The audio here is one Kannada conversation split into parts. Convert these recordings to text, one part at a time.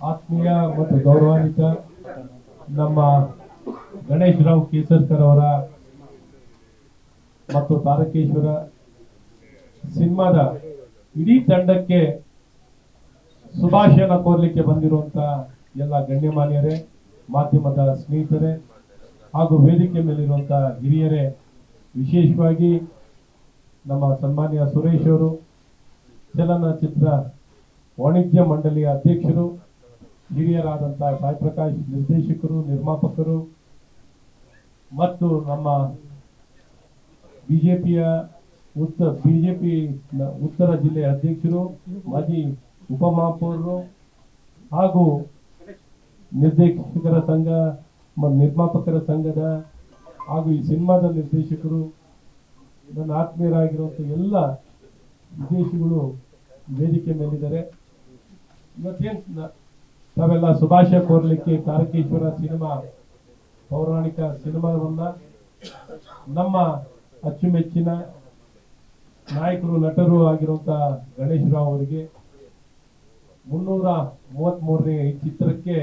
ಆತ್ಮೀಯ ಮತ್ತು ಗೌರವಾನ್ವಿತ ನಮ್ಮ ಗಣೇಶ್ ರಾವ್ ಕೇಸರ್ಕರ್ ಅವರ ಮತ್ತು ತಾರಕೇಶ್ವರ ಸಿನಿಮಾದ ಇಡೀ ತಂಡಕ್ಕೆ ಶುಭಾಶಯನ ಕೋರ್ಲಿಕ್ಕೆ ಬಂದಿರುವಂತ ಎಲ್ಲ ಗಣ್ಯಮಾನ್ಯರೇ, ಮಾಧ್ಯಮದ ಸ್ನೇಹಿತರೆ ಹಾಗೂ ವೇದಿಕೆ ಮೇಲಿರುವಂಥ ಹಿರಿಯರೇ, ವಿಶೇಷವಾಗಿ ನಮ್ಮ ಸನ್ಮಾನ್ಯ ಸುರೇಶ್ ಅವರು, ಚಲನಚಿತ್ರ ವಾಣಿಜ್ಯ ಮಂಡಳಿಯ ಅಧ್ಯಕ್ಷರು ಹಿರಿಯರಾದಂತಹ ಸಾಯಿ ಪ್ರಕಾಶ್ ನಿರ್ದೇಶಕರು, ನಿರ್ಮಾಪಕರು ಮತ್ತು ನಮ್ಮ ಬಿಜೆಪಿಯ ಉತ್ತ ಬಿಜೆಪಿ ಉತ್ತರ ಜಿಲ್ಲೆಯ ಅಧ್ಯಕ್ಷರು, ಮಾಜಿ ಉಪಮಹಾಪೌರರು ಹಾಗೂ ನಿರ್ದೇಶಕರ ಸಂಘ ನಿರ್ಮಾಪಕರ ಸಂಘದ ಹಾಗೂ ಈ ಸಿನಿಮಾದ ನಿರ್ದೇಶಕರು, ನನ್ನ ಆತ್ಮೀಯರಾಗಿರುವಂಥ ಎಲ್ಲ ವಿದೇಶಿಗಳು ವೇದಿಕೆ ಮೇಲಿದ್ದಾರೆ. ಇವತ್ತೇನ್ ನ- ತಾವೆಲ್ಲ ಶುಭಾಶಯ ಕೋರ್ಲಿಕ್ಕೆ ತಾರಕೇಶ್ವರ ಸಿನಿಮಾ, ಪೌರಾಣಿಕ ಸಿನಿಮಾವನ್ನ ನಮ್ಮ ಅಚ್ಚುಮೆಚ್ಚಿನ ನಾಯಕರು, ನಟರು ಆಗಿರುವಂತ ಗಣೇಶ್ ರಾವ್ ಅವರಿಗೆ ಮುನ್ನೂರ ಮೂವತ್ತ್ ಮೂರನೇ ಈ ಚಿತ್ರಕ್ಕೆ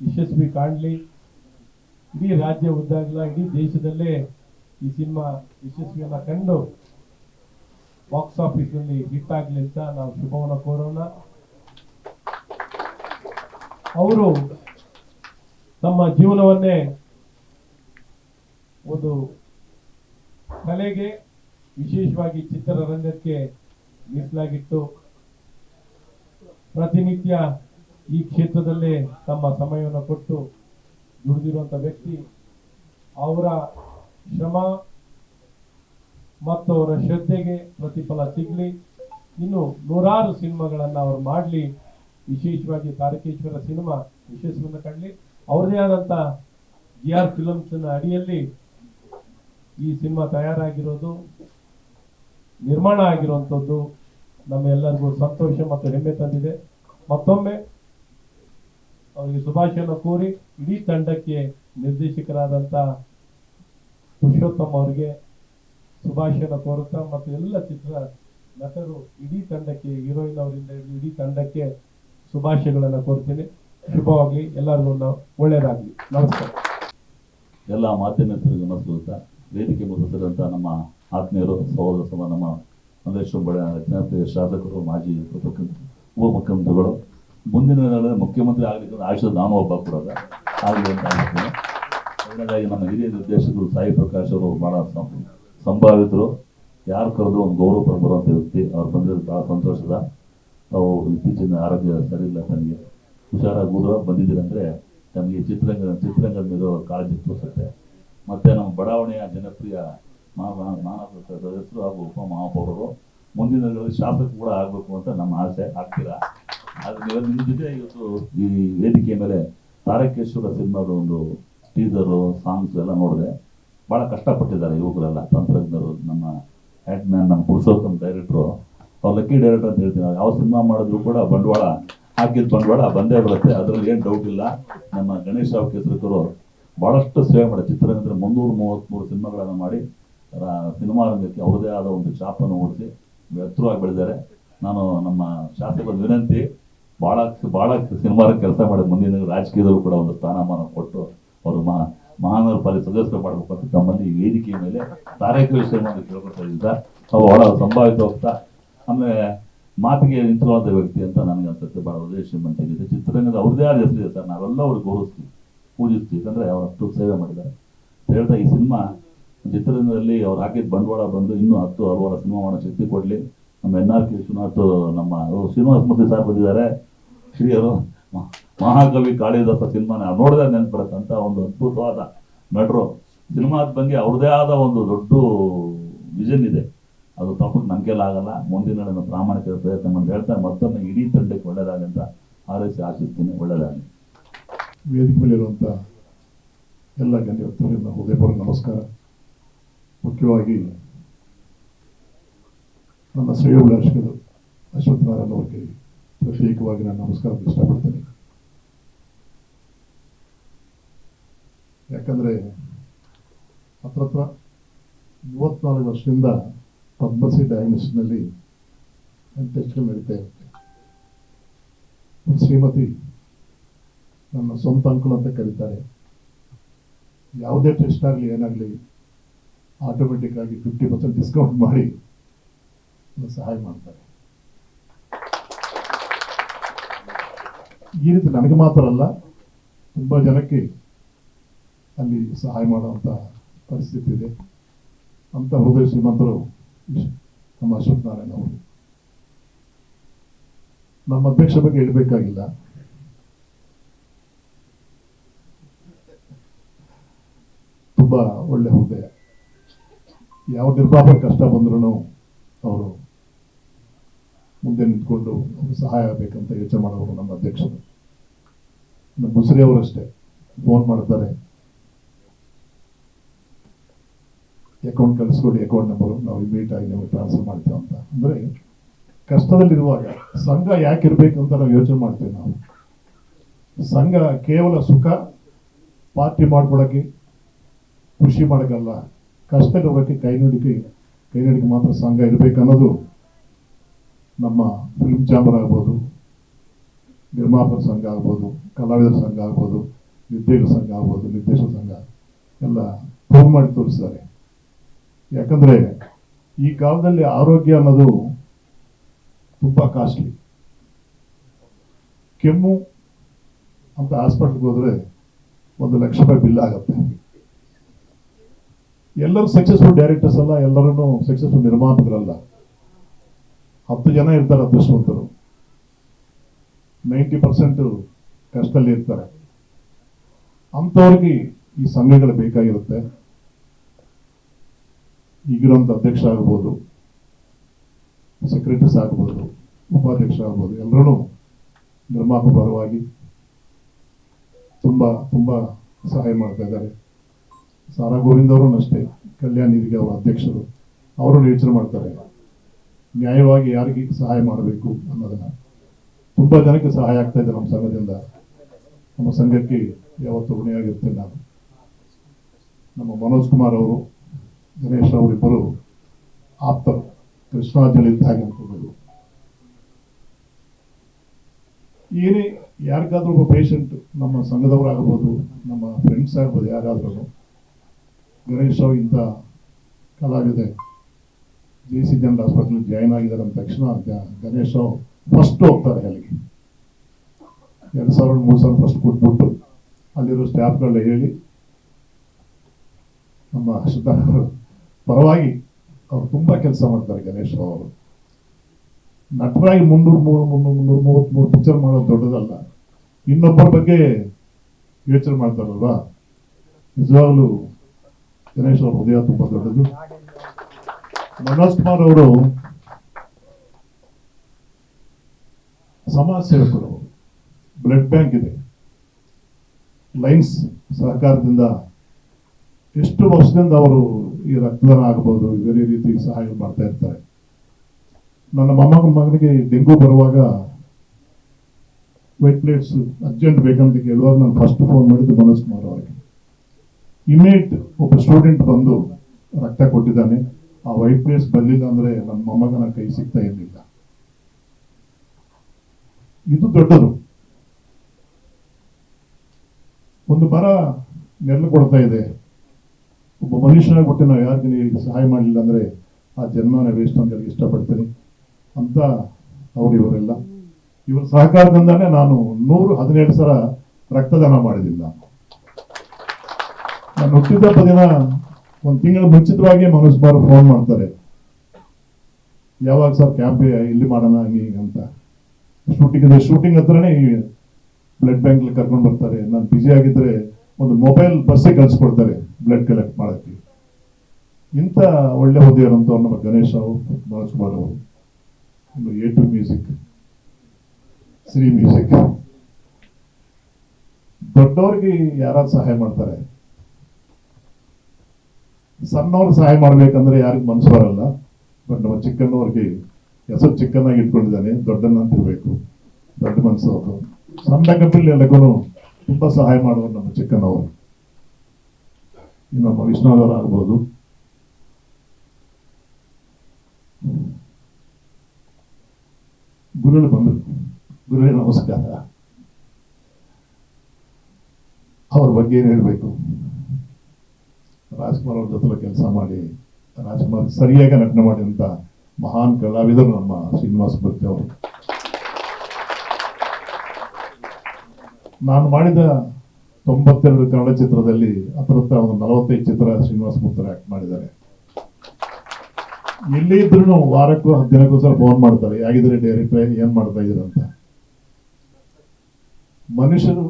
ಯಶಸ್ವಿ ಕಾಣಲಿ. ಇಡೀ ರಾಜ್ಯ ಉದ್ದಾಗಲ ಇಡೀ ದೇಶದಲ್ಲೇ ಈ ಸಿನಿಮಾ ಯಶಸ್ವಿಯನ್ನ ಕಂಡು ಬಾಕ್ಸ್ ಆಫೀಸ್ನಲ್ಲಿ ಹಿಟ್ ಆಗಲಿ ಅಂತ ನಾವು ಶುಭವನ್ನ ಕೋರೋಣ. ಅವರು ತಮ್ಮ ಜೀವನವನ್ನೇ ಒಂದು ಕಲೆಗೆ ವಿಶೇಷವಾಗಿ ಚಿತ್ರರಂಗಕ್ಕೆ ಮೀಸಲಾಗಿಟ್ಟು ಪ್ರತಿನಿತ್ಯ ಈ ಕ್ಷೇತ್ರದಲ್ಲೇ ತಮ್ಮ ಸಮಯವನ್ನು ಕೊಟ್ಟು ದುಡಿದಿರುವಂತ ವ್ಯಕ್ತಿ. ಅವರ ಶ್ರಮ ಮತ್ತು ಅವರ ಶ್ರದ್ಧೆಗೆ ಪ್ರತಿಫಲ ಸಿಗ್ಲಿ. ಇನ್ನು ನೂರಾರು ಸಿನಿಮಾಗಳನ್ನ ಅವರು ಮಾಡಲಿ. ವಿಶೇಷವಾಗಿ ತಾರಕೇಶ್ವರ ಸಿನಿಮಾ ವಿಶೇಷವನ್ನು ಕಾಣಲಿ ಅವರದೇ ಆದಂತ ಜಿ ಆರ್ ಫಿಲಮ್ಸ್ ಅಡಿಯಲ್ಲಿ ಈ ಸಿನಿಮಾ ತಯಾರಾಗಿರೋದು, ನಿರ್ಮಾಣ ಆಗಿರುವಂಥದ್ದು ನಮ್ಮ ಎಲ್ಲರಿಗೂ ಸಂತೋಷ ಮತ್ತು ಹೆಮ್ಮೆ ತಂದಿದೆ. ಮತ್ತೊಮ್ಮೆ ಅವರಿಗೆ ಶುಭಾಶಯನ ಕೋರಿ ಇಡೀ ತಂಡಕ್ಕೆ ನಿರ್ದೇಶಕರಾದಂತ ಪುರುಷೋತ್ತಮ್ ಅವರಿಗೆ ಶುಭಾಶಯನ ಕೋರುತ್ತಾ, ಮತ್ತು ಎಲ್ಲ ಚಿತ್ರ ನಟರು ಇಡೀ ತಂಡಕ್ಕೆ, ಹೀರೋಯಿನ್ ಅವರಿಂದ ಹಿಡಿದು ಇಡೀ ತಂಡಕ್ಕೆ ಶುಭಾಶಯಗಳನ್ನ ಕೋರ್ತೇನೆ. ಶುಭವಾಗ್ಲಿ ಎಲ್ಲರಿಗೂ ಒಳ್ಳೆಯದಾಗಲಿ. ನಮಸ್ಕಾರ. ಎಲ್ಲ ಮಾಧ್ಯಮಿಕರಿಗೆ ನಮಸ್ಕೃತ ವೇದಿಕೆ ಮುಗಿಸಿದಂಥ ನಮ್ಮ ಆತ್ಮೀಯರು, ಸಹೋದರ ಸಮ, ನಮ್ಮ ಮಲ್ಲೇಶ್ವರ ಬಡ ಶಾಸಕರು, ಮಾಜಿ ಉಪಮುಖ್ಯಮಂತ್ರಿ ಉಪಮುಖ್ಯಮಂತ್ರಿಗಳು. ಮುಂದಿನ ದಿನಗಳಲ್ಲಿ ಮುಖ್ಯಮಂತ್ರಿ ಆಗಲಿಕ್ಕೆ ಆಯುಷ ನಾನು ಒಬ್ಬ ಕೂಡ ಆಗಲಿ ಅಂತ ನಮ್ಮ ಹಿರಿಯ ನಿರ್ದೇಶಕರು ಸಾಯಿ ಪ್ರಕಾಶ್ ಅವರು ಬಹಳ ಸಂಭಾವಿತರು. ಯಾರು ಕರೆದ್ರು ಒಂದು ಗೌರವ ಬರುವಂಥ ವ್ಯಕ್ತಿ, ಅವ್ರು ಬಂದಿರೋದು ಬಹಳ ಸಂತೋಷದ. ತಾವು ಇತ್ತೀಚಿನ ಆರೋಗ್ಯ ಸರಿಯಿಲ್ಲ ತನಗೆ ಹುಷಾರಾಗಿ ಊರ ಬಂದಿದ್ದೀರಂದ್ರೆ ನಮಗೆ ಚಿತ್ರರಂಗ ಚಿತ್ರರಂಗದ ಮೇಲೆ ಕಾಳಜಿ ತೋರಿಸುತ್ತೆ. ಮತ್ತು ನಮ್ಮ ಬಡಾವಣೆಯ ಜನಪ್ರಿಯ ಮಹಾ ಮಾನವ ಸದಸ್ಯರು ಹಾಗೂ ಉಪ ಮಹಾಪೌರರು ಮುಂದಿನ ದಿನಗಳಲ್ಲಿ ಶಾಸಕ ಕೂಡ ಆಗಬೇಕು ಅಂತ ನಮ್ಮ ಆಸೆ ಆಗ್ತೀರಾ? ಆದರೆ ನೀವು ನಿಮ್ಮ ಜೊತೆ ಇವತ್ತು ಈ ವೇದಿಕೆ ಮೇಲೆ ತಾರಕೇಶ್ವರ ಸಿನಿಮಾದ ಒಂದು ಟೀಸರು ಸಾಂಗ್ಸ್ ಎಲ್ಲ ನೋಡಿದೆ. ಭಾಳ ಕಷ್ಟಪಟ್ಟಿದ್ದಾರೆ ಯುವಕರೆಲ್ಲ, ತಂತ್ರಜ್ಞರು, ನಮ್ಮ ಹೆಡ್ ಮ್ಯಾನ್ ನಮ್ಮ ಪುರುಷೋತ್ತಮ್ ಡೈರೆಕ್ಟ್ರು ಅವ್ರು ಲಕ್ಕಿ ಡೈರೆಕ್ಟರ್ ಅಂತ ಹೇಳ್ತೀನಿ. ಯಾವ ಸಿನಿಮಾ ಮಾಡಿದ್ರು ಕೂಡ ಬಂಡವಾಳ, ಹಾಕಿದ ಬಂಡವಾಳ ಬಂದೇ ಬರುತ್ತೆ. ಅದರಲ್ಲಿ ಏನು ಡೌಟ್ ಇಲ್ಲ. ನಮ್ಮ ಗಣೇಶ್ ರಾವ್ ಕೇಸರಿಕರು ಬಹಳಷ್ಟು ಸೇವೆ ಮಾಡಿ. ಚಿತ್ರರಂಗದ ಮುನ್ನೂರು ಮೂವತ್ತ್ಮೂರು ಸಿನಿಮಾಗಳನ್ನು ಮಾಡಿ ಸಿನಿಮಾ ರಂಗಕ್ಕೆ ಅವ್ರದೇ ಆದ ಒಂದು ಛಾಪನ್ನು ಓಡಿಸಿ ಎತ್ತರವಾಗಿ ಬೆಳೆದಿದ್ದಾರೆ. ನಾನು ನಮ್ಮ ಶಾಸಕರ ವಿನಂತಿ, ಬಹಳ ಬಹಳ ಸಿನಿಮಾದ ಕೆಲಸ ಮಾಡಿ. ಮುಂದಿನ ದಿನ ರಾಜಕೀಯದಲ್ಲೂ ಕೂಡ ಒಂದು ಸ್ಥಾನಮಾನ ಕೊಟ್ಟು ಅವರು ಮಹಾ ಮಹಾನಗರ ಪಾಲಿಕೆ ಸದಸ್ಯರು ಮಾಡಬೇಕು ಅಂತ ತಮ್ಮಲ್ಲಿ ಈ ವೇದಿಕೆಯ ಮೇಲೆ ತಾರಕೇಶ್ವರ ಕೇಳ್ಕೊಳ್ತಾ ಇದ್ದ ಅವು ಭಾಳ ಸಂಭಾವಿತ ಹೋಗ್ತಾ ಆಮೇಲೆ ಮಾತಿಗೆ ನಿಂತುವಾದ ವ್ಯಕ್ತಿ ಅಂತ ನನಗೆ ಅನ್ಸುತ್ತೆ. ಬಹಳ ಉದಯ ಶ್ರೀಮಂತಿಗಿದೆ ಚಿತ್ರರಂಗದ ಅವ್ರದ್ದೇ ಆದ ಹೆಸರಿದೆ ಸರ್. ನಾವೆಲ್ಲ ಅವ್ರಿಗೆ ಗೌರವಿಸ್ತೀವಿ, ಪೂಜಿಸ್ತೀವಿ. ಯಾಕಂದ್ರೆ ಅವ್ರು ಅಷ್ಟು ಸೇವೆ ಮಾಡಿದ್ದಾರೆ. ಹೇಳ್ತಾ ಈ ಸಿನಿಮಾ ಚಿತ್ರರಂಗದಲ್ಲಿ ಅವ್ರು ಹಾಕಿದ ಬಂಡವಾಳ ಬಂದು ಇನ್ನೂ ಹತ್ತು ಹಲವಾರು ಸಿನಿಮಾ ಮಾಡೋ ಶಕ್ತಿ ಕೊಡಲಿ. ನಮ್ಮ ಎನ್ ಆರ್ ಕೆ ವಿಶ್ವನಾಥ್, ನಮ್ಮ ಶ್ರೀನಿವಾಸ ಮೂರ್ತಿ ಸರ್ ಬಂದಿದ್ದಾರೆ. ಶ್ರೀಯರು ಮಹಾಕವಿ ಕಾಳಿದಾಸ ಸಿನಿಮಾನ ನಾವು ನೋಡಿದಾಗ ನೆನ್ಪಿಡುತ್ತೆ. ಅಂತ ಒಂದು ಅದ್ಭುತವಾದ ನಟರು ಸಿನಿಮಾದ ಬಗ್ಗೆ ಅವ್ರದೇ ಆದ ಒಂದು ದೊಡ್ಡ ವಿಷನ್ ಇದೆ. ಅದು ತಪ್ಪಕ್ಕೆ ನಂಗೆಲ್ಲ ಆಗಲ್ಲ ಮುಂದಿನ ನನ್ನ ಪ್ರಾಮಾಣಿಕ ಪ್ರಯತ್ನ ಮಾಡಿ ಹೇಳ್ತಾ ಮತ್ತೊಮ್ಮೆ ಇಡೀ ತಂಡಕ್ಕೆ ಒಳ್ಳೇದಾಗಲಿ ಅಂತ ಹಾರೈಸಿ ಆಶಿಸ್ತೀನಿ. ಒಳ್ಳೇದಾಗಲಿ ವೇದಿಕೆ ಮೇಲಿರುವಂಥ ಎಲ್ಲ ಗಣ್ಯ ಹೃದಯಪೂರ್ವ ನಮಸ್ಕಾರ. ಮುಖ್ಯವಾಗಿ ನನ್ನ ಶ್ರೇಯೋಭಿಲಾಷಿಗಳು ಅಶ್ವಥ್ ನಾರಾಯಣ ಅವರಿಗೆ ಪ್ರತ್ಯೇಕವಾಗಿ ನಾನು ನಮಸ್ಕಾರ ಇಷ್ಟಪಡ್ತೇನೆ. ಯಾಕಂದರೆ ಹತ್ರ ಹತ್ರ ಮೂವತ್ತ್ನಾಲ್ಕು ವರ್ಷದಿಂದ ಪದ್ಮಶ್ರೀ ಡಯಾಗ್ನೋಸ್ನಲ್ಲಿ ಟೆಸ್ಟ್ಗಳು ನಡೀತಾ ಇರುತ್ತೆ. ಶ್ರೀಮತಿ ನನ್ನ ಸ್ವಂತ ಅಂಕಲ್ ಅಂತ ಕರೀತಾರೆ. ಯಾವುದೇ ಟೆಸ್ಟ್ ಆಗಲಿ ಏನಾಗಲಿ ಆಟೋಮೆಟಿಕ್ ಆಗಿ ಫಿಫ್ಟಿ ಪರ್ಸೆಂಟ್ ಡಿಸ್ಕೌಂಟ್ ಮಾಡಿ ಸಹಾಯ ಮಾಡ್ತಾರೆ. ಈ ರೀತಿ ನನಗೆ ಮಾತ್ರ ಅಲ್ಲ, ತುಂಬ ಜನಕ್ಕೆ ಅಲ್ಲಿ ಸಹಾಯ ಮಾಡುವಂಥ ಪರಿಸ್ಥಿತಿ ಇದೆ. ಅಂತ ಹೃದಯ ಶ್ರೀಮಂತರು ನಮ್ಮ ಅಶ್ವಥ್ ಅವರು ನಮ್ಮ ಅಧ್ಯಕ್ಷ ಬಗ್ಗೆ ಹೇಳಬೇಕಾಗಿಲ್ಲ. ತುಂಬಾ ಒಳ್ಳೆ ಹುದ್ದೆ. ಯಾವ ನಿರ್ಮಾಪಕ ಕಷ್ಟ ಬಂದ್ರು ಅವರು ಮುಂದೆ ನಿಂತ್ಕೊಂಡು ಸಹಾಯ ಆಗಬೇಕಂತ ಯೋಚನೆ ಮಾಡೋರು ನಮ್ಮ ಅಧ್ಯಕ್ಷರು. ನಮ್ಮ ಮುಸರಿ ಅವರಷ್ಟೇ ಫೋನ್ ಮಾಡ್ತಾರೆ. ಅಕೌಂಟ್ ಕಳಿಸ್ಕೊಡಿ ಅಕೌಂಟ್ ನಂಬರು ನಾವು ಇಮಿಡಿಯೇಟ್ ಆಗಿ ನಿಮಗೆ ಟ್ರಾನ್ಸ್ಫರ್ ಮಾಡ್ತೇವೆ ಅಂತ. ಅಂದ್ರೆ ಕಷ್ಟದಲ್ಲಿರುವಾಗ ಸಂಘ ಯಾಕೆ ಇರಬೇಕು ಅಂತ ನಾವು ಯೋಚನೆ ಮಾಡ್ತೇವೆ ನಾವು. ಸಂಘ ಕೇವಲ ಸುಖ ಪಾರ್ಟಿ ಮಾಡ್ಕೊಳಕ್ಕೆ ಖುಷಿ ಮಾಡೋಕ್ಕಲ್ಲ. ಕಷ್ಟಕ್ಕೆ ಕೈ ನೋಡಿಕೆ ಕೈ ನೋಡಿಕೆ ಮಾತ್ರ ಸಂಘ ಇರಬೇಕು ಅನ್ನೋದು ನಮ್ಮ ಫಿಲ್ಮ್ ಚಾಂಬರ್ ಆಗ್ಬೋದು, ನಿರ್ಮಾಪಕ ಸಂಘ ಆಗ್ಬೋದು, ಕಲಾವಿದರ ಸಂಘ ಆಗ್ಬೋದು, ನಿರ್ದೇಶಕ ಸಂಘ ಆಗ್ಬೋದು, ನಿರ್ದೇಶಕ ಸಂಘ, ಎಲ್ಲ ಪ್ರೂವ್ ಮಾಡಿ ತೋರಿಸಿದ್ದಾರೆ ಯಾಕಂದ್ರೆ ಈ ಕಾಲದಲ್ಲಿ ಆರೋಗ್ಯ ಅನ್ನೋದು ತುಂಬಾ ಕಾಸ್ಟ್ಲಿ ಕೆಮ್ಮು ಅಂತ ಹಾಸ್ಪಿಟ್ಲ್ಗೆ ಹೋದ್ರೆ ಒಂದು ಲಕ್ಷ ರೂಪಾಯಿ ಬಿಲ್ ಆಗುತ್ತೆ. ಎಲ್ಲರೂ ಸಕ್ಸಸ್ಫುಲ್ ಡೈರೆಕ್ಟರ್ಸ್ ಅಲ್ಲ ಎಲ್ಲರೂ ಸಕ್ಸಸ್ಫುಲ್ ನಿರ್ಮಾಪಕರಲ್ಲ. ಹತ್ತು ಜನ ಇರ್ತಾರೆ ಅದೃಷ್ಟವಂತರು. ನೈಂಟಿ ಪರ್ಸೆಂಟ್ ಕಷ್ಟದಲ್ಲಿ ಇರ್ತಾರೆ. ಅಂಥವ್ರಿಗೆ ಈ ಸಮಯಗಳು ಬೇಕಾಗಿರುತ್ತೆ. ಈಗಿರುವಂಥ ಅಧ್ಯಕ್ಷ ಆಗ್ಬೋದು ಸೆಕ್ರೆಟರಿಸ್ ಆಗ್ಬೋದು ಉಪಾಧ್ಯಕ್ಷ ಆಗ್ಬೋದು ಎಲ್ಲರೂ ನಿರ್ಮಾಪಕ ಪರವಾಗಿ ತುಂಬ ತುಂಬ ಸಹಾಯ ಮಾಡ್ತಾ ಇದ್ದಾರೆ. ಸಾರಾ ಗೋವಿಂದ್ ಅವರು ಅಷ್ಟೇ, ಕಲ್ಯಾಣ ನಿಧಿಗೆ ಅವರ ಅಧ್ಯಕ್ಷರು ಅವರು ಯೋಚನೆ ಮಾಡ್ತಾರೆ. ನ್ಯಾಯವಾಗಿ ಯಾರಿಗೆ ಸಹಾಯ ಮಾಡಬೇಕು ಅನ್ನೋದನ್ನ ತುಂಬಾ ಜನಕ್ಕೆ ಸಹಾಯ ಆಗ್ತಾ ಇದೆ ನಮ್ಮ ಸಂಘದಿಂದ. ನಮ್ಮ ಸಂಘಕ್ಕೆ ಯಾವತ್ತೂ ಋಣಿಯಾಗಿರ್ತೇನೆ ನಾನು. ನಮ್ಮ ಮನೋಜ್ ಕುಮಾರ್ ಅವರು ಗಣೇಶ್ ಅವರಿಬ್ಬರು ಆಪ್ತರು ಅನ್ಕೋಬೇಕು ಏನೇ ಯಾರಿಗಾದ್ರೂ ಒಬ್ಬ ಪೇಷಂಟ್ ನಮ್ಮ ಸಂಘದವರಾಗ್ಬೋದು, ನಮ್ಮ ಫ್ರೆಂಡ್ಸ್ ಆಗ್ಬೋದು ಯಾರಾದ್ರೂ ಗಣೇಶ್ ರಾವ್ ಇಂಥ ಕಲಾವಿದೆ, J C general hospital join ಆಗಿದ್ದಾರೆ ಅಂದ ತಕ್ಷಣ ಗಣೇಶ್ ಫಸ್ಟ್ ಹೋಗ್ತಾರೆ ಅಲ್ಲಿಗೆ. ಎರಡು ಸಾವಿರ ಮೂರು ಸಾವಿರ ಫಸ್ಟ್ ಕೊಟ್ಬಿಟ್ಟು ಅಲ್ಲಿರೋ ಸ್ಟಾಫ್ಗಳನ್ನ ಹೇಳಿ ನಮ್ಮ ಸುಧಾಕರ್ ಪರವಾಗಿ ಅವರು ತುಂಬಾ ಕೆಲಸ ಮಾಡ್ತಾರೆ ಗಣೇಶ್ ಅವರು. ನಟರಾಗಿ ಮುನ್ನೂರು ಮೂರು, ಮುನ್ನೂರು, ಮುನ್ನೂರ ಮೂವತ್ತ್ಮೂರು ಪಿಕ್ಚರ್ ಮಾಡೋದು ದೊಡ್ಡದಲ್ಲ. ಇನ್ನೊಬ್ಬರ ಬಗ್ಗೆ ಯೋಚನೆ ಮಾಡ್ತಾರಲ್ವಾ? ನಿಜವಾಗ್ಲೂ ಗಣೇಶ್ ಅವ್ರ ಹೃದಯ ತುಂಬಾ ದೊಡ್ಡದು. ಮನೋಜ್ ಕುಮಾರ್ ಅವರು ಸಮಾಜ ಸೇವಕರು. ಬ್ಲಡ್ ಬ್ಯಾಂಕ್ ಇದೆ. ಲೈನ್ಸ್ ಸರ್ಕಾರದಿಂದ ಎಷ್ಟು ವರ್ಷದಿಂದ ಅವರು ಈ ರಕ್ತದಾನ ಆಗ್ಬೋದು ಬೇರೆ ರೀತಿ ಸಹಾಯ ಮಾಡ್ತಾ ಇರ್ತಾರೆ. ನನ್ನ ಮೊಮ್ಮಗನ ಮಗನಿಗೆ ಡೆಂಗು ಬರುವಾಗ ವೈಟ್ ಪ್ಲೇಟ್ಸ್ ಅರ್ಜೆಂಟ್ ಬೇಕಂತ ಕೇಳುವಾಗ ನಾನು ಫಸ್ಟ್ ಫೋನ್ ಮಾಡಿದ್ದು ಮನೋಜ್ ಕುಮಾರ್ ಅವರಿಗೆ. ಇಮೇಟ್ ಒಬ್ಬ ಸ್ಟೂಡೆಂಟ್ ಬಂದು ರಕ್ತ ಕೊಟ್ಟಿದ್ದಾನೆ. ಆ ವೈಟ್ ಪ್ಲೇಟ್ಸ್ ಬಂದಿಲ್ಲ ಅಂದ್ರೆ ನನ್ನ ಮೊಮ್ಮಗನ ಕೈ ಸಿಗ್ತಾ ಇರಲಿಲ್ಲ. ಇದು ದೊಡ್ಡದು. ಒಂದು ಬರ ನೆರಳು ಕೊಡ್ತಾ ಇದೆ. ಒಬ್ಬ ಮನುಷ್ಯನಾಗಿ ಕೊಟ್ಟೆ ನಾವು ನೀವು ಸಹಾಯ ಮಾಡಲಿಲ್ಲ ಅಂದ್ರೆ ಆ ಜನ್ಮನ ವೇಸ್ಟ್ ಅಂತ ಹೇಳಿ ಇಷ್ಟಪಡ್ತೀನಿ ಅಂತ ಅವರು ಇವರೆಲ್ಲ. ಇವರ ಸಹಕಾರದಿಂದಾನೇ ನಾನು ನೂರು ಹದಿನೇಳು ಸಲ ರಕ್ತದಾನ ಮಾಡಿದಿಲ್ಲ. ನಾನು ಹುಟ್ಟಿದ ದಿನ ಒಂದು ತಿಂಗಳ ಮುಂಚಿತವಾಗಿ ಮನೋಜ್ ಬಾರ್ ಫೋನ್ ಮಾಡ್ತಾರೆ. ಯಾವಾಗ ಸರ್ ಕ್ಯಾಂಪ್ ಇಲ್ಲಿ ಮಾಡೋಣ, ಹಂಗೆ ಅಂತ. ಶೂಟಿಂಗ್ ಶೂಟಿಂಗ್ ಹತ್ರನೇ ಬ್ಲಡ್ ಬ್ಯಾಂಕ್ ಕರ್ಕೊಂಡು ಬರ್ತಾರೆ. ನಾನು ಬ್ಯುಸಿ ಆಗಿದ್ರೆ ಒಂದು ಮೊಬೈಲ್ ಬಸ್ಸೇ ಕಳಿಸ್ಕೊಡ್ತಾರೆ ಬ್ಲಡ್ ಕಲೆಕ್ಟ್ ಮಾಡಕ್ಕೆ. ಇಂಥ ಒಳ್ಳೆ ಹುದ್ದೆಯರಂತವ್ರು ನಮ್ಮ ಗಣೇಶ್ ಅವರು ಮನೋಜ್ ಅವರು, ಒಂದು A two music Shri music ದೊಡ್ಡವ್ರಿಗೆ ಯಾರಾದ್ರು ಸಹಾಯ ಮಾಡ್ತಾರೆ? ಸಣ್ಣವ್ರು ಸಹಾಯ ಮಾಡ್ಬೇಕಂದ್ರೆ ಯಾರಿಗೂ ಮನಸ್ಸು ಬರಲ್ಲ. ಬಟ್ ನಮ್ಮ ಚಿಕ್ಕನವ್ರಿಗೆ ಹೆಸರು ಚಿಕ್ಕನಾಗಿ ಇಟ್ಕೊಂಡಿದ್ದಾನೆ, ದೊಡ್ಡಣ್ಣ ಅಂತ ಇರ್ಬೇಕು. ದೊಡ್ಡ ಮನಸ್ಸು ಅವರು ಸಣ್ಣ ಕಪ್ಪಿಲ್ಲಿ ಎಲ್ಲಕ್ಕೂ ತುಂಬಾ ಸಹಾಯ ಮಾಡುವರು ನಮ್ಮ ಚಿಕ್ಕನವರು. ನಮ್ಮ ವಿಷ್ಣುವರ ಆಗ್ಬೋದು. ಗುರುಗಳು ಬಂದರು ಗುರುಗಳೇ ನಮಸ್ಕಾರ. ಅವ್ರ ಬಗ್ಗೆ ಏನು ಹೇಳಬೇಕು? ರಾಜ್ಕುಮಾರ್ ಅವ್ರ ಜೊತೆ ಕೆಲಸ ಮಾಡಿ, ರಾಜ್ಕುಮಾರ್ ಸರಿಯಾಗಿ ನಟನೆ ಮಾಡಿದಂತ ಮಹಾನ್ ಕಲಾವಿದರು ನಮ್ಮ ಶ್ರೀನಿವಾಸ ಬರ್ತಿ ಅವರು. ನಾನು ಮಾಡಿದ ತೊಂಬತ್ತೆರಡು ಕನ್ನಡ ಚಿತ್ರದಲ್ಲಿ ಅತ್ರತ್ತ ಒಂದು ನಲವತ್ತೈದು ಚಿತ್ರ ಶ್ರೀನಿವಾಸ ಮೂರ್ತಿ ಆಕ್ಟ್ ಮಾಡಿದ್ದಾರೆ. ಎಲ್ಲಿ ಇದ್ರು ವಾರಕ್ಕೂ ಹತ್ತು ದಿನಕ್ಕೋಸ್ಕರ ಫೋನ್ ಮಾಡ್ತಾರೆ ಹೇಗಿದ್ರೆ ಡೈರೆಕ್ಟ್ರೆ ಏನ್ ಮಾಡ್ತಾ ಇದ್ದೀರ ಅಂತ. ಮನುಷ್ಯರು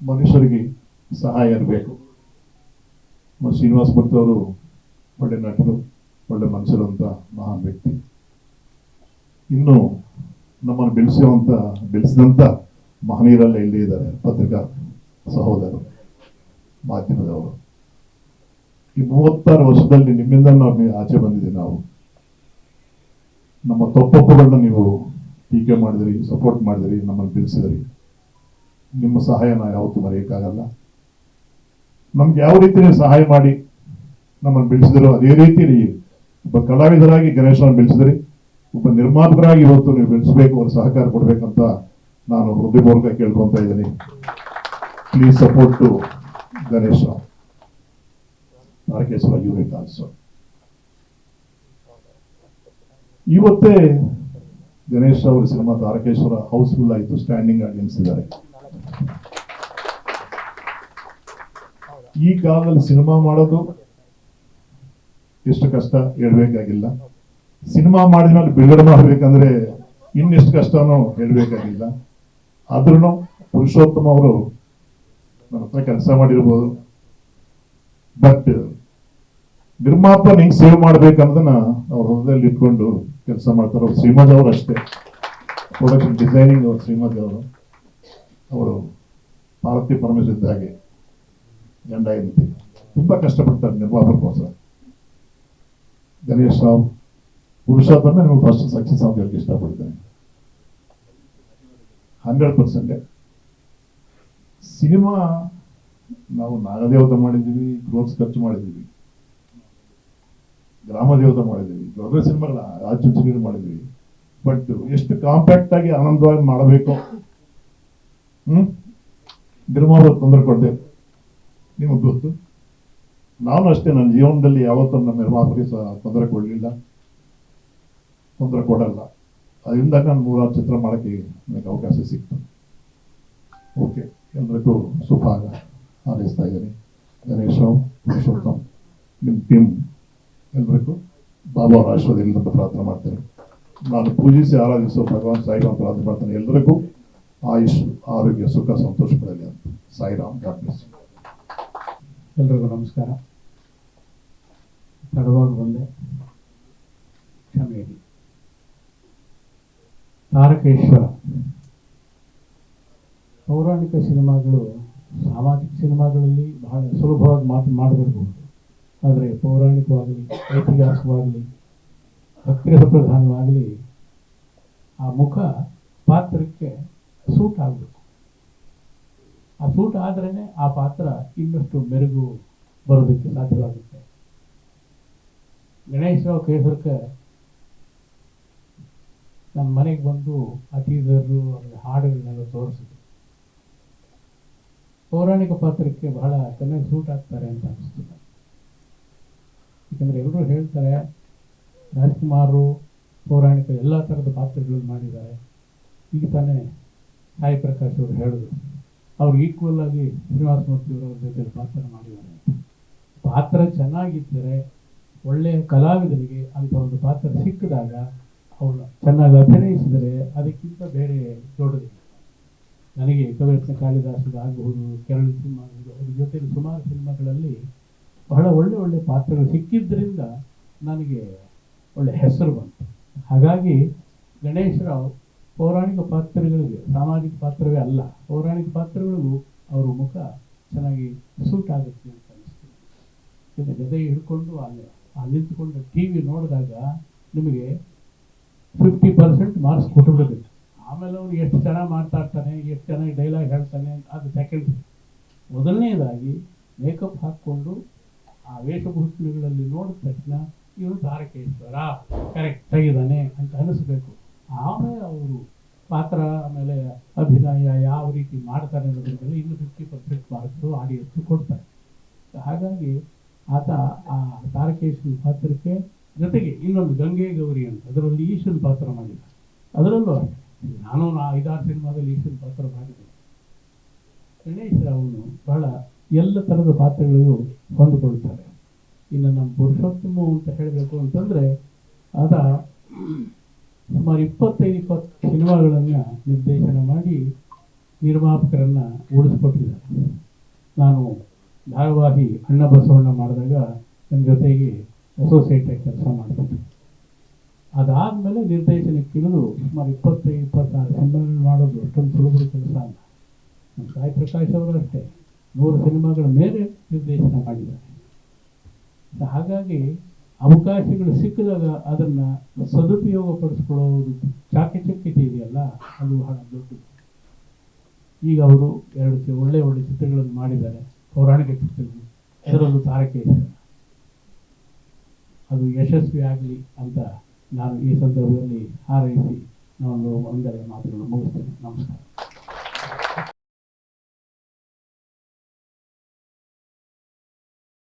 ಮನುಷ್ಯರಿಗೆ ಸಹಾಯ ಇರಬೇಕು. ಶ್ರೀನಿವಾಸ ಅವರು ಒಳ್ಳೆ ನಟರು, ಒಳ್ಳೆ ಮನುಷ್ಯರು ಅಂತ ಮಹಾನ್ ವ್ಯಕ್ತಿ. ಇನ್ನು ನಮ್ಮನ್ನು ಬೆಳೆಸುವಂತ ಬೆಳೆಸಿದಂತ ಮಹನೀಯರೆಲ್ಲ ಇಲ್ಲಿ ಇದ್ದಾರೆ ಪತ್ರಿಕಾ ಸಹೋದರರು, ಮಾಧ್ಯಮದವರು. ಈ ಮೂವತ್ತಾರು ವರ್ಷದಲ್ಲಿ ನಿಮ್ಮಿಂದ ನಾವು ಆಚೆ ಬಂದಿದ್ದೀವಿ ನಾವು. ನಮ್ಮ ತಪ್ಪೊಪ್ಪುಗಳನ್ನ ನೀವು ಟೀಕೆ ಮಾಡಿದಿರಿ, ಸಪೋರ್ಟ್ ಮಾಡಿದಿರಿ, ನಮ್ಮನ್ನು ಬೆಳೆಸಿದಿರಿ ನಿಮ್ಮ ಸಹಾಯ ನಾವು ಯಾವತ್ತೂ ಮರೆಯೋಕ್ಕಾಗಲ್ಲ. ನಮ್ಗೆ ಯಾವ ರೀತಿ ಸಹಾಯ ಮಾಡಿ ನಮ್ಮನ್ನು ಬೆಳೆಸಿದ್ರು ಅದೇ ರೀತಿ ಒಬ್ಬ ಕಲಾವಿದರಾಗಿ ಗಣೇಶನ ಬೆಳೆಸಿದ್ರಿ ಒಬ್ಬ ನಿರ್ಮಾಪಕರಾಗಿ ಇವತ್ತು ನೀವು ಬೆಳೆಸಬೇಕು ಅವ್ರ ಸಹಕಾರ ಕೊಡ್ಬೇಕಂತ ನಾನು ಹೃದಯಪೂರ್ವಕ ಕೇಳ್ಕೊಂತ ಇದ್ದೀನಿ. Please support to Ganesh Tarakeshwara unit also ಇವತ್ತೇ ಗಣೇಶ್ ಅವರ ಸಿನಿಮಾ ತಾರಕೇಶ್ವರ ಹೌಸ್ಫುಲ್ ಆಯಿತು ಸ್ಟ್ಯಾಂಡಿಂಗ್ ಆಡಿಯನ್ಸ್ ಇದ್ದಾರೆ ಈ ಕಾಲದಲ್ಲಿ ಸಿನಿಮಾ ಮಾಡೋದು ಎಷ್ಟು ಕಷ್ಟ? ಹೇಳ್ಬೇಕಾಗಿಲ್ಲ. ಸಿನಿಮಾ ಮಾಡಿದ್ಮೇಲೆ ಬಿಡುಗಡೆ ಮಾಡಬೇಕಂದ್ರೆ ಇನ್ನೆಷ್ಟು ಕಷ್ಟನೂ ಹೇಳ್ಬೇಕಾಗಿಲ್ಲ. ಆದ್ರೂ ಪುರುಷೋತ್ತಮ ಅವರು ನನ್ನ ಹತ್ರ ಕೆಲಸ ಮಾಡಿರ್ಬೋದು. ಬಟ್ ನಿರ್ಮಾಪನ ಹೆಂಗ್ ಸೇವ್ ಮಾಡ್ಬೇಕನ್ನೋದನ್ನ ಅವ್ರ ಹೃದಯದಲ್ಲಿ ಇಟ್ಕೊಂಡು ಕೆಲಸ ಮಾಡ್ತಾರೆ ಅವ್ರು ಶ್ರೀಮದ್ ಅವರು ಅಷ್ಟೇ. ಪ್ರೊಡಕ್ಷನ್ ಡಿಸೈನಿಂಗ್ ಅವರು ಶ್ರೀಮದ್ ಅವರು. ಅವರು ಪಾರ್ವತಿ ಪರಮೇಶ್ ಇದ್ದ ಹಾಗೆ ಗಂಡ ಹೆಂಡತಿ. ತುಂಬ ಕಷ್ಟಪಡ್ತಾರೆ ನಿರ್ಮಾಪಕಗೋಸ್ಕರ ಗಣೇಶ್ ರಾವ್, ಪುರುಷೋತ್ತಮ ನಿಮಗೆ ಫಸ್ಟ್ ಸಕ್ಸಸ್ ಅಂತ ಹೇಳಕ್ಕೆ ಇಷ್ಟಪಡ್ತೇನೆ. ಹಂಡ್ರೆಡ್ ಪರ್ಸೆಂಟ್ ಸಿನಿಮಾ, ನಾವು ನಾಗದೇವತ ಮಾಡಿದ್ದೀವಿ ಕ್ರೋರ್ಸ್ ಖರ್ಚು ಮಾಡಿದ್ದೀವಿ. ಗ್ರಾಮ ದೇವತ ಮಾಡಿದ್ದೀವಿ. ದೊಡ್ಡ ಸಿನಿಮಾಗಳ ರಾಜ್ಯ ಮಾಡಿದ್ದೀವಿ. ಬಟ್ ಎಷ್ಟು ಕಾಂಪ್ಯಾಕ್ಟ್ ಆಗಿ ಆನಂದವಾಗಿ ಮಾಡಬೇಕು? ಹ್ಮ್? ನಿರ್ಮಾಣ ತೊಂದರೆ ಕೊಡ್ದೆ ನಿಮಗೆ ಗೊತ್ತು? ನಾನು ಅಷ್ಟೇ, ನನ್ನ ಜೀವನದಲ್ಲಿ ಯಾವತ್ತೂ ನಮ್ಮ ನಿರ್ಮಾಪರಿಗೆ ತೊಂದರೆ ಕೊಡಲಿಲ್ಲ ತೊಂದರೆ ಕೊಡಲ್ಲ ಅದರಿಂದ ನಾನು ನೂರಾರು ಚಿತ್ರ ಮಾಡೋಕ್ಕೆ ನನಗೆ ಅವಕಾಶ ಸಿಕ್ತು. ಓಕೆ ಎಲ್ರಿಗೂ ಶುಭ ಹಾರೈಸ್ತಾ ಇದ್ದೀನಿ. ಗಣೇಶ, ಪುರುಷೋತ್ತಮ್ ನಿಮ್ಮ ಟೀಮ್ ಎಲ್ರಿಗೂ ಬಾಬಾ ಅಂತ ಪ್ರಾರ್ಥನೆ ಮಾಡ್ತೇನೆ. ನಾನು ಪೂಜಿಸಿ ಆರಾಧಿಸುವ ಭಗವಾನ್ ಸಾಯಿರಾಮ್ ಪ್ರಾರ್ಥನೆ ಮಾಡ್ತೇನೆ. ಎಲ್ರಿಗೂ ಆಯುಷ್, ಆರೋಗ್ಯ, ಸುಖ ಸಂತೋಷಗಳಲ್ಲಿ ಅಂತ. ಸಾಯಿರಾಮ್ ಯು. ಎಲ್ರಿಗೂ ನಮಸ್ಕಾರ. ತಡವಾಗಿ ಬಂದೆ. ಕ್ಷಮೆ ತಾರಕೇಶ್ವರ. ಪೌರಾಣಿಕ ಸಿನಿಮಾಗಳು, ಸಾಮಾಜಿಕ ಸಿನಿಮಾಗಳಲ್ಲಿ ಬಹಳ ಸುಲಭವಾಗಿ ಮಾತು ಮಾಡಬಹುದು ಆದರೆ ಪೌರಾಣಿಕವಾಗಲಿ, ಐತಿಹಾಸಿಕವಾಗಲಿ ಭಕ್ತಿ ಪ್ರಧಾನವಾಗಲಿ ಆ ಮುಖ ಪಾತ್ರಕ್ಕೆ ಸೂಟ್ ಆಗಬೇಕು. ಆ ಸೂಟ್ ಆದ್ರೇ ಆ ಪಾತ್ರ ಇನ್ನಷ್ಟು ಮೆರುಗು ಬರೋದಕ್ಕೆ ಸಾಧ್ಯವಾಗುತ್ತೆ. ಗಣೇಶ್ ರಾವ್ ಕೇಸರ್ಕರ್ ನನ್ನ ಮನೆಗೆ ಬಂದು ಆ ಟೀಸರು ಹಾಡುಗಳನ್ನೆಲ್ಲ ತೋರಿಸಿದ್ರು. ಪೌರಾಣಿಕ ಪಾತ್ರಕ್ಕೆ ಬಹಳ ಚೆನ್ನಾಗಿ ಸೂಟ್ ಆಗ್ತಾರೆ ಅಂತ ಅನಿಸ್ತು ಯಾಕಂದರೆ ಯಾಕಂದ್ರೆ ಎಲ್ಲರೂ ಹೇಳ್ತಾರೆ ರಾಜ್ಕುಮಾರು ಪೌರಾಣಿಕ ಎಲ್ಲ ಥರದ ಪಾತ್ರಗಳನ್ನು ಮಾಡಿದ್ದಾರೆ. ಈಗ ತಾನೇ ಸಾಯಿ ಪ್ರಕಾಶ್ ಅವರು ಹೇಳಿದ್ರು, ಅವ್ರು ಈಕ್ವಲ್ ಆಗಿ ಶ್ರೀನಿವಾಸ ಮೂರ್ತಿಯವರ ಜೊತೆ ಪಾತ್ರ ಮಾಡಿದ್ದಾರೆ ಪಾತ್ರ ಚೆನ್ನಾಗಿದ್ದರೆ ಒಳ್ಳೆಯ ಕಲಾವಿದರಿಗೆ ಅಂತ ಒಂದು ಪಾತ್ರ ಸಿಕ್ಕಿದಾಗ ಅವಳು ಚೆನ್ನಾಗಿ ಅಭಿನಯಿಸಿದರೆ ಅದಕ್ಕಿಂತ ಬೇರೆ ದೊಡ್ಡದಿಲ್ಲ. ನನಗೆ ಕವಿರತ್ನ ಕಾಳಿದಾಸದ ಆಗಬಹುದು, ಕೆರಳು ಸಿನಿಮಾ ಅವ್ರ ಜೊತೆಗೆ ಸುಮಾರು ಸಿನಿಮಾಗಳಲ್ಲಿ ಬಹಳ ಒಳ್ಳೆ ಒಳ್ಳೆ ಪಾತ್ರಗಳು ಸಿಕ್ಕಿದ್ದರಿಂದ ನನಗೆ ಒಳ್ಳೆ ಹೆಸರು ಬಂತು. ಹಾಗಾಗಿ ಗಣೇಶರಾವ್ ಪೌರಾಣಿಕ ಪಾತ್ರಗಳಿಗೆ, ಸಾಮಾಜಿಕ ಪಾತ್ರವೇ ಅಲ್ಲ, ಪೌರಾಣಿಕ ಪಾತ್ರಗಳಿಗೂ ಅವರ ಮುಖ ಚೆನ್ನಾಗಿ ಸೂಟ್ ಆಗುತ್ತೆ ಅಂತ ಅನಿಸ್ತು. ಇದು ಜೊತೆ ಹಿಡ್ಕೊಂಡು ಅಲ್ಲಿ ಅಲ್ಲಿ ನಿಂತ್ಕೊಂಡು ಟಿ ವಿ ನೋಡಿದಾಗ ನಿಮಗೆ ಫಿಫ್ಟಿ ಪರ್ಸೆಂಟ್ ಮಾರ್ಕ್ಸ್ ಕೊಟ್ಟುಬಿಡಬೇಕು ಆಮೇಲೆ ಅವನು ಎಷ್ಟು ಚೆನ್ನಾಗಿ ಮಾತಾಡ್ತಾನೆ, ಎಷ್ಟು ಚೆನ್ನಾಗಿ ಡೈಲಾಗ್ ಹೇಳ್ತಾನೆ ಅದು ಸೆಕೆಂಡ್ ಮೊದಲನೇದಾಗಿ ಮೇಕಪ್ ಹಾಕ್ಕೊಂಡು ಆ ವೇಷಭೂಷಣಗಳಲ್ಲಿ ನೋಡಿದ ತಕ್ಷಣ ಇವನು ತಾರಕೇಶ್ವರ ಕರೆಕ್ಟ್ ಆಗಿದ್ದಾನೆ ಅಂತ ಅನಿಸ್ಬೇಕು. ಆಮೇಲೆ ಅವರು ಪಾತ್ರ, ಆಮೇಲೆ ಅಭಿನಯ ಯಾವ ರೀತಿ ಮಾಡ್ತಾರೆ ಅನ್ನೋದ್ರ ಮೇಲೆ ಇನ್ನು ಫಿಫ್ಟಿ ಪರ್ಸೆಂಟ್ ಮಾರ್ಕ್ಸು ಆಡಿಯನ್ಸು ಕೊಡ್ತಾರೆ. ಹಾಗಾಗಿ ಆತ ಆ ತಾರಕೇಶ್ವರಿ ಪಾತ್ರಕ್ಕೆ ಜೊತೆಗೆ ಇನ್ನೊಂದು ಗಂಗೆ ಗೌರಿ ಅಂತ, ಅದರಲ್ಲಿ ಈಶ್ವನ್ ಪಾತ್ರ ಮಾಡಿದ ಅದರಲ್ಲೂ ನಾನು ಐದಾರು ಸಿನಿಮಾದಲ್ಲಿ ಈಶ್ವನ್ ಪಾತ್ರ ಮಾಡಿದೆ ಗಣೇಶ ಅವನು ಬಹಳ ಎಲ್ಲ ಥರದ ಪಾತ್ರಗಳಿಗೂ ಹೊಂದಿಕೊಳ್ತಾರೆ ಇನ್ನು ನಮ್ಮ ಪುರುಷೋತ್ತಮ ಅಂತ ಹೇಳಬೇಕು ಅಂತಂದ್ರೆ, ಆತ ಸುಮಾರು ಇಪ್ಪತ್ತೈದು, ಇಪ್ಪತ್ತು ಸಿನಿಮಾಗಳನ್ನು ನಿರ್ದೇಶನ ಮಾಡಿ ನಿರ್ಮಾಪಕರನ್ನು ಉಳಿಸ್ಕೊಟ್ಟಿದ್ದಾರೆ. ನಾನು ಧಾರಾವಾಹಿ ಅಣ್ಣ ಬಸವಣ್ಣ ಮಾಡಿದಾಗ ನನ್ನ ಜೊತೆಗೆ ಅಸೋಸಿಯೇಟ್ ಆಗಿ ಕೆಲಸ ಮಾಡ್ತಿದ್ದೆ ಅದಾದಮೇಲೆ ನಿರ್ದೇಶನಕ್ಕಿಳಿದು ಸುಮಾರು ಇಪ್ಪತ್ತೈದು, ಇಪ್ಪತ್ತಾರು ಸಿನಿಮಾಗಳು ಮಾಡೋದು ಅಷ್ಟೊಂದು ಸುಲಭದ ಕೆಲಸ ಅಲ್ಲ. ನಮ್ಮ ಸಾಯಿ ಪ್ರಕಾಶ್ ಅವರು ಅಷ್ಟೇ ನೂರು ಸಿನಿಮಾಗಳ ಮೇಲೆ ನಿರ್ದೇಶನ ಮಾಡಿದ್ದಾರೆ. ಹಾಗಾಗಿ ಅವಕಾಶಗಳು ಸಿಕ್ಕಿದಾಗ ಅದನ್ನ ಸದುಪಯೋಗ ಪಡಿಸ್ಕೊಳ್ಳೋದು ಚಾಕಚಕ್ಯತೆ ಇದೆಯಲ್ಲ ಅದು ಬಹಳ ದೊಡ್ಡದು. ಈಗ ಅವರು ಎರಡು ಒಳ್ಳೆ ಒಳ್ಳೆ ಚಿತ್ರಗಳನ್ನು ಮಾಡಿದ್ದಾರೆ, ಪೌರಾಣಿಕ ಚಿತ್ರಗಳು. ಅದರಲ್ಲೂ ತಾರಕೇಶ್ವರ. ಅದು ಯಶಸ್ವಿ ಆಗಲಿ ಅಂತ ನಾನು ಈ ಸಂದರ್ಭದಲ್ಲಿ ಹಾರೈಸಿ ನಾನು ಒಂದೆರಡು ಮಾತುಗಳನ್ನು ಮುಗಿಸ್ತೇನೆ. ನಮಸ್ಕಾರ.